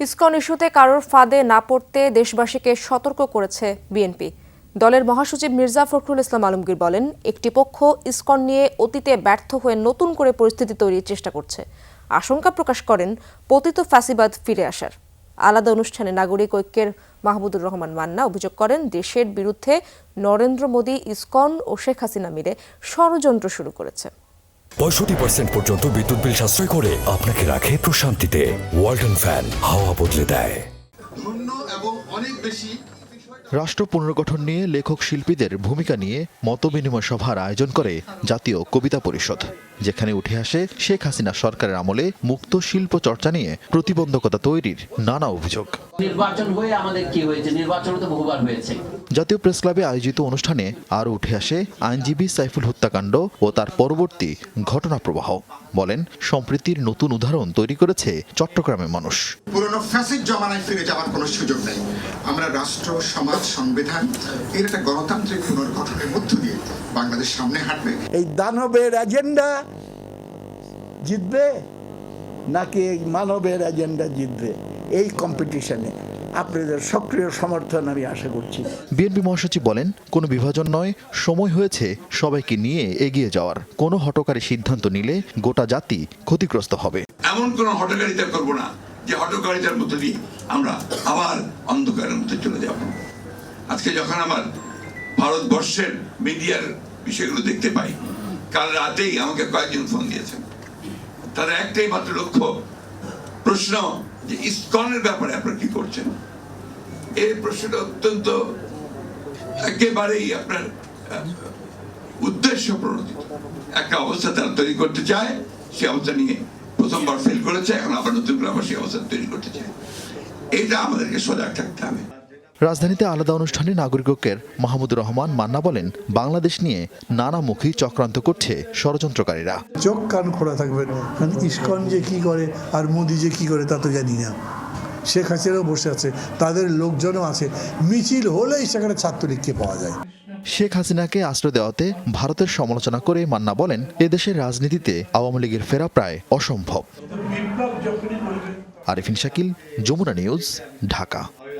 ISKCON ইস্যুতে কারোর ফাঁদে না পড়তে দেশবাসীকে সতর্ক করেছে বিএনপি। দলের মহাসচিব মির্জা ফখরুল ইসলাম আলমগীর বলেন, একটি পক্ষ ইসকন নিয়ে অতীতে ব্যর্থ হয়ে নতুন করে পরিস্থিতি তৈরির চেষ্টা করছে। আশঙ্কা প্রকাশ করেন, পতিত ফ্যাসিবাদ ফিরে আসার। আলাদা অনুষ্ঠানে নাগরিক ঐক্যের মাহমুদুর রহমান মান্না অভিযোগ করেন, দেশের বিরুদ্ধে নরেন্দ্র মোদী ইসকন ও শেখ হাসিনা মিলে ষড়যন্ত্র শুরু করেছে। পঁয়ষট্টি পার্সেন্ট পর্যন্ত বিদ্যুৎ বিল সাশ্রয় করে আপনাকে রাখে প্রশান্তিতে। ওয়ালটন ফ্যান হাওয়া বদলে দেয়। ধন্য এবং অনেক বেশি। রাষ্ট্র পুনর্গঠন নিয়ে লেখক শিল্পীদের ভূমিকা নিয়ে মতবিনিময় সভার আয়োজন করে জাতীয় কবিতা পরিষদ যেখানে উঠে আসে শেখ হাসিনা সরকারের আমলে মুক্ত শিল্প চর্চা নিয়ে প্রতিবন্ধকতা তৈরির নানা অভিযোগ। নির্বাচন হয়ে আমাদের কি হয়েছে? নির্বাচন তো বহুবার হয়েছে। জাতীয় প্রেস ক্লাবে আয়োজিত অনুষ্ঠানে আরও উঠে আসে আইনজীবী সাইফুল হত্যাকাণ্ড ও তার পরবর্তী ঘটনা প্রবাহ বলেন সম্প্রীতির নতুন উদাহরণ তৈরি করেছে চট্টগ্রামের মানুষ। পুরনো ফ্যাসিড জমানায় ফিরে যাওয়ার কোনো সুযোগ নেই। আমরা রাষ্ট্র সমাজ সংবিধান এর একটা গণতান্ত্রিক পুনর্গঠনের মধ্য দিয়ে বাংলাদেশ সামনে হাঁটবে। এই দানবের এজেন্ডা জিতবে? নাকি এই মানবের এজেন্ডা জিতবে? এই কম্পিটিশনে আপনাদের সক্রিয় সমর্থন আমি আশা করছি। বিএনপি মহাসচিব বলেন কোনো বিভাজন নয় সময় হয়েছে সবাইকে নিয়ে এগিয়ে যাওয়ার। কোনো হটকারী সিদ্ধান্ত নিলে গোটা জাতি ক্ষতিগ্রস্ত হবে। এমন কোন হটকারিতা করব না যে হটকারিতার মধ্য দিয়ে আমরা আবার অন্ধকারের মধ্যে চলে যাব। আজকে যখন আমার ভারতবর্ষের মিডিয়ার বিষয়গুলো দেখতে পাই কাল রাতেই আমাকে কয়েকজন ফোন দিয়েছেন। তাদের একটাই মাত্র লক্ষ্য প্রশ্ন যে ইস্কনের ব্যাপারে আপনারা কি করছেন? এই প্রশ্নটা অত্যন্ত একেবারেই আপনার উদ্দেশ্য প্রণোদিত। একটা অবস্থা তারা তৈরি করতে চায়, সে অবস্থা নিয়ে প্রথমবার ফেল করেছে, এখন আবার নতুন করে আবার সেই অবস্থা তৈরি করতে চায়। এটা আমাদেরকে সজাগ থাকতে হবে। রাজধানীতে আলাদা অনুষ্ঠানে নাগরিক ঐক্যের মাহমুদুর রহমান মান্না বলেন বাংলাদেশ নিয়ে নানামুখী চক্রান্ত করছে ষড়যন্ত্রকারীরা। চোখ কান খোলা কারণ ইস্কন যে কি করে আর মোদি যে কি করে তা তো জানি না। শেখ হাসিনাও বসে আছে তাদের লোকজনও আছে। মিছিল হলেই সেখানে ছাত্রলীগকে পাওয়া যায়। শেখ হাসিনাকে আশ্রয় দেওয়াতে ভারতের সমালোচনা করে মান্না বলেন এদেশের রাজনীতিতে আওয়ামী লীগের ফেরা প্রায় অসম্ভব। আরিফিন শাকিল যমুনা নিউজ ঢাকা।